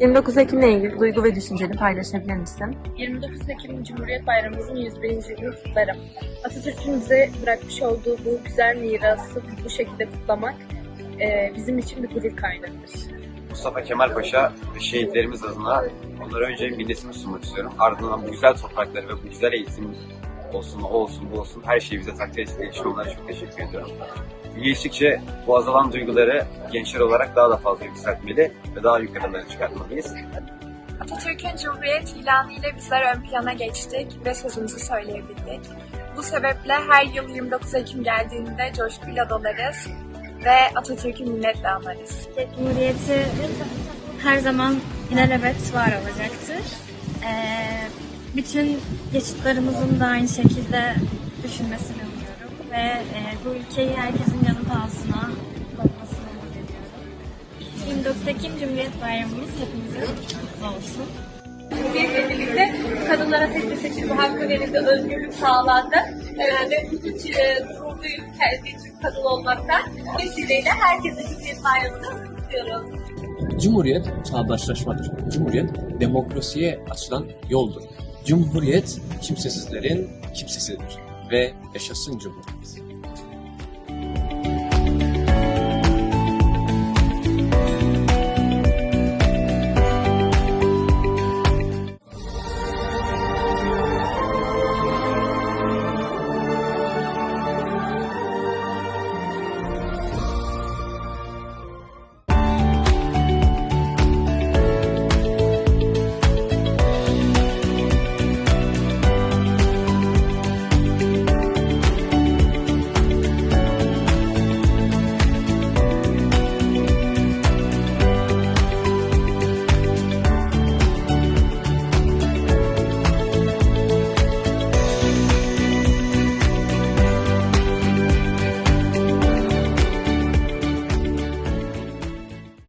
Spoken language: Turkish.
29 Ekim'le ilgili duygu ve düşünceni paylaşabilir misin? 29 Ekim Cumhuriyet Bayramımızın 101. yılını kutlarım. Atatürk'ün bize bırakmış olduğu bu güzel mirası bu şekilde kutlamak e, bizim için bir gurur kaynağıdır. Mustafa Kemal Paşa ve şehitlerimiz adına onlara önce minnetimi sunmak istiyorum. Ardından bu güzel toprakları ve bu güzel eğitim olsun, o olsun, bu olsun her şeyi bize takdir ettiği için onlara çok teşekkür ediyorum. Geçtikçe bu azalan duyguları gençler olarak daha da fazla yükseltmeli ve daha yukarılara çıkartmalıyız. Atatürk'ün Cumhuriyet ilanı ile bizler ön plana geçtik ve sözümüzü söyleyebildik. Bu sebeple her yıl 29 Ekim geldiğinde coşkuyla dolarız ve Atatürk'ü minnetle anarız. Cumhuriyeti her zaman ilelebet var olacaktır. Ee, bütün yaşıtlarımızın da aynı şekilde düşünmesini umuyorum ve e, bu ülkeyi herkesin yanı pahasına bakmasını umut ediyorum. 29 Ekim Cumhuriyet Bayramımız hepimizin kutlu olsun. Cumhuriyetle birlikte kadınlara bir seçim hakkı verildi, özgürlük sağlandı e, ve bütün e, gururluyum kendi Türk kadın olmaktan. Bu vesileyle herkese Cumhuriyet Bayramı'nı kutluyorum. Cumhuriyet çağdaşlaşmadır. Cumhuriyet demokrasiye açılan yoldur. Cumhuriyet kimsesizlerin kimsesidir ve yaşasın Cumhuriyet.